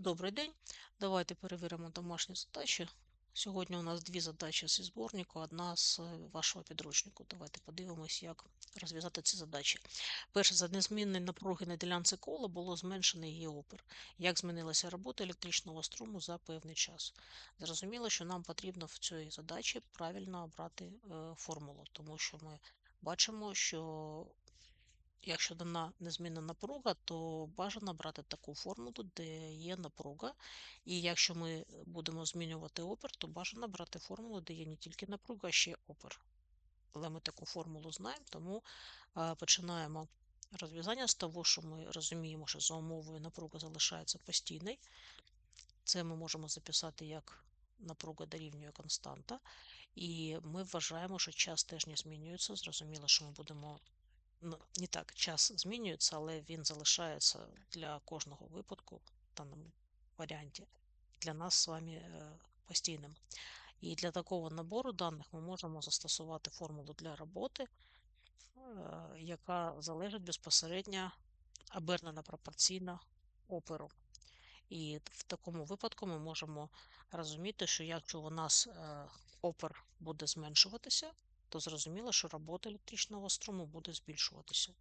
Добрий день. Давайте перевіримо домашні задачі. Сьогодні у нас дві задачі зі зборнику, одна з е, вашого підручнику. Давайте подивимось, як розв'язати ці задачі. Перше, за незмінної напруги на ділянці кола було зменшено її опір. Як змінилася робота електричного струму за певний час? Зрозуміло, що нам потрібно в цій задачі правильно обрати е, формулу, тому що ми бачимо, що Якщо дана незмінна напруга, то бажано брати таку формулу, де є напруга. І якщо ми будемо змінювати опір, то бажано брати формулу, де є не тільки напруга, а ще опір. Але ми таку формулу знаємо, тому починаємо розв'язання з того, що ми розуміємо, що за умовою напруга залишається постійною. Це ми можемо записати як напруга дорівнює константа. І ми вважаємо, що час теж не змінюється. Зрозуміло, що ми будемо не так, час змінюється, але він залишається для кожного випадку в даному варіанті для нас з вами е, постійним. І для такого набору даних ми можемо застосувати формулу для роботи, е, яка залежить безпосередньо обернена пропорційно оперу. І в такому випадку ми можемо розуміти, що якщо у нас е, опер буде зменшуватися, то зрозуміло, що робота електричного струму буде збільшуватися.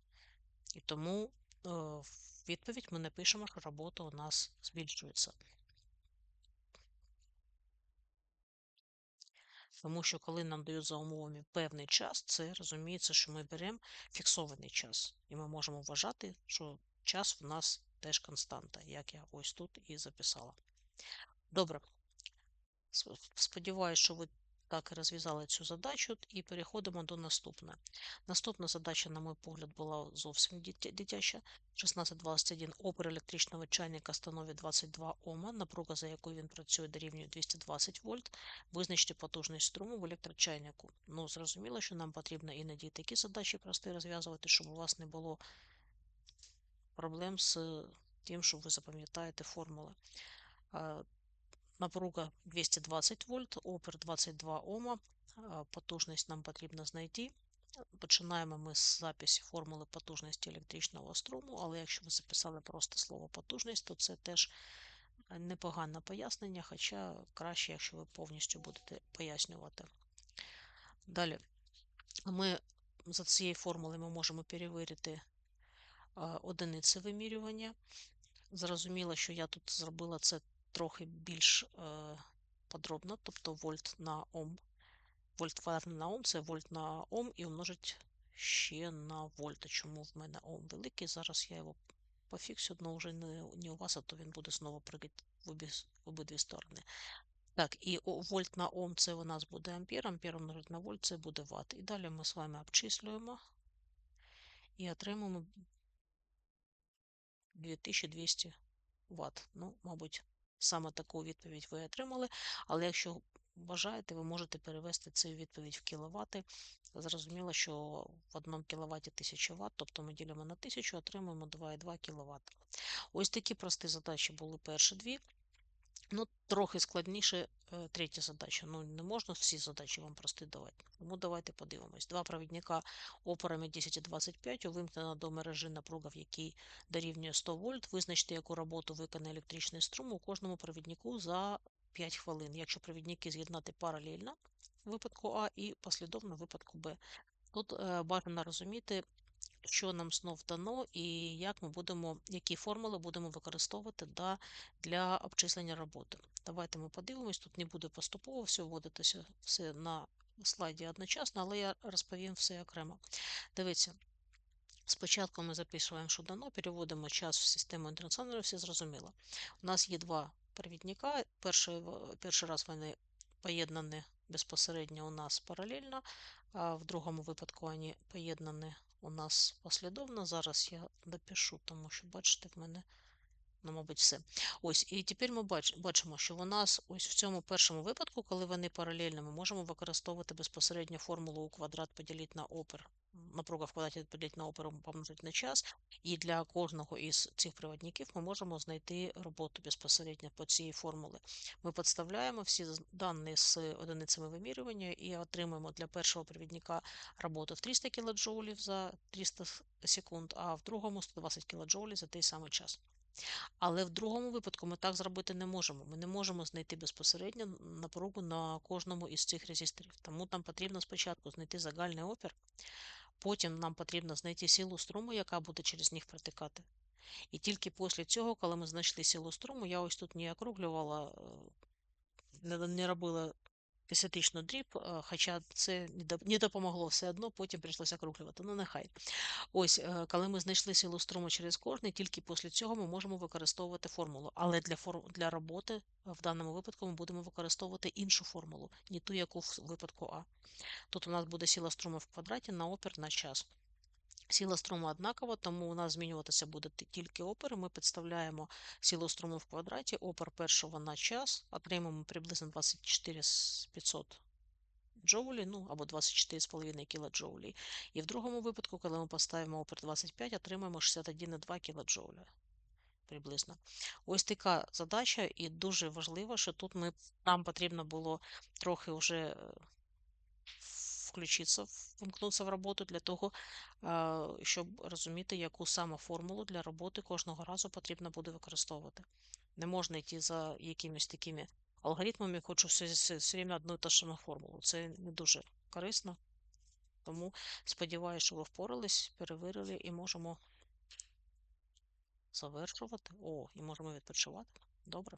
І тому е, в відповідь ми напишемо, що робота у нас збільшується. Тому що коли нам дають за умовами певний час, це розуміється, що ми беремо фіксований час. І ми можемо вважати, що час в нас теж константа, як я ось тут і записала. Добре. Сподіваюсь, що ви так, розв'язали цю задачу і переходимо до наступної. Наступна задача, на мій погляд, була зовсім дитяча. 1621 опір електричного чайника становить 22 Ома, напруга, за якою він працює, дорівнює 220 вольт. Визначте потужність струму в електрочайнику. Ну, зрозуміло, що нам потрібно іноді такі задачі прості розв'язувати, щоб у вас не було проблем з тим, що ви запам'ятаєте формули. Напруга 220 вольт, опір 22 Ома. Потужність нам потрібно знайти. Починаємо ми з записі формули потужності електричного струму, але якщо ви записали просто слово потужність, то це теж непогане пояснення, хоча краще, якщо ви повністю будете пояснювати. Далі, ми за цією формулою ми можемо перевірити одиниці вимірювання. Зрозуміло, що я тут зробила це трохи більш е, подробно, тобто вольт на Ом. Вольт квадратний на Ом це вольт на Ом і умножить ще на вольт. Чому в мене Ом великий? Зараз я його пофіксю, але вже не, не у вас, а то він буде знову пригати в, обі, в обидві сторони. Так, і вольт на Ом це у нас буде ампер, ампер умножить на вольт це буде ватт. І далі ми з вами обчислюємо і отримаємо 2200 Вт. Ну, мабуть, Саме таку відповідь ви отримали, але якщо бажаєте, ви можете перевести цю відповідь в кіловати. Зрозуміло, що в 1 кВт 1000 Вт, тобто ми ділимо на 1000, отримуємо 2,2 кВт. Ось такі прості задачі були перші дві. Ну, трохи складніше е, третя задача. Ну, не можна всі задачі вам прости давати. Тому давайте подивимось. Два провідника опорами 10 і 25 увімкнено до мережі напруга, в якій дорівнює 100 вольт. Визначте, яку роботу виконає електричний струм у кожному провіднику за 5 хвилин. Якщо провідники з'єднати паралельно в випадку А і послідовно в випадку Б. Тут е, бажано розуміти, що нам знов дано, і як ми будемо, які формули будемо використовувати для, для обчислення роботи. Давайте ми подивимось, тут не буде поступово все вводитися все на слайді одночасно, але я розповім все окремо. Дивіться. Спочатку ми записуємо, що дано, переводимо час в систему інтернаціональну, все зрозуміло. У нас є два провідника. Перший перший раз вони поєднані безпосередньо у нас паралельно, а в другому випадку вони поєднані у нас послідовно. Зараз я допишу, тому що, бачите, в мене, ну, мабуть, все. Ось, і тепер ми бачимо, що у нас ось в цьому першому випадку, коли вони паралельні, ми можемо використовувати безпосередньо формулу у квадрат поділити на опер напруга в квадраті на оперу помножити на час, і для кожного із цих проводників ми можемо знайти роботу безпосередньо по цій формулі. Ми підставляємо всі дані з одиницями вимірювання і отримуємо для першого провідника роботу в 300 кДж за 300 секунд, а в другому 120 кДж за той самий час. Але в другому випадку ми так зробити не можемо. Ми не можемо знайти безпосередньо напругу на кожному із цих резисторів. Тому нам потрібно спочатку знайти загальний опір, потім нам потрібно знайти силу струму, яка буде через них протикати. І тільки після цього, коли ми знайшли силу струму, я ось тут не округлювала, е, не робила десятичну дріб, е, хоча це не допомогло все одно, потім прийшлося округлювати. Ну, нехай. Ось, е, коли ми знайшли силу струму через кожний, тільки після цього ми можемо використовувати формулу. Але для форм... для роботи е, в даному випадку ми будемо використовувати іншу формулу, не ту, яку в випадку А. Тут у нас буде сила струму в квадраті на опір на час. Сила струму однакова, тому у нас змінюватися буде тільки опір. Ми підставляємо силу струму в квадраті, опір першого на час, отримаємо приблизно 24 з 500 джоулі, ну або 24,5 кілоджоулі. І в другому випадку, коли ми поставимо опір 25, отримаємо 61,2 кілоджоуля приблизно. Ось така задача, і дуже важливо, що тут ми, нам потрібно було трохи вже е, включитися, вимкнутися в роботу для того, щоб розуміти, яку саме формулу для роботи кожного разу потрібно буде використовувати. Не можна йти за якимись такими алгоритмами, хочу все, все, все время одну і ту саму формулу. Це не дуже корисно. Тому сподіваюся, що ви впорались, перевірили і можемо завершувати. О, і можемо відпочивати. Добре.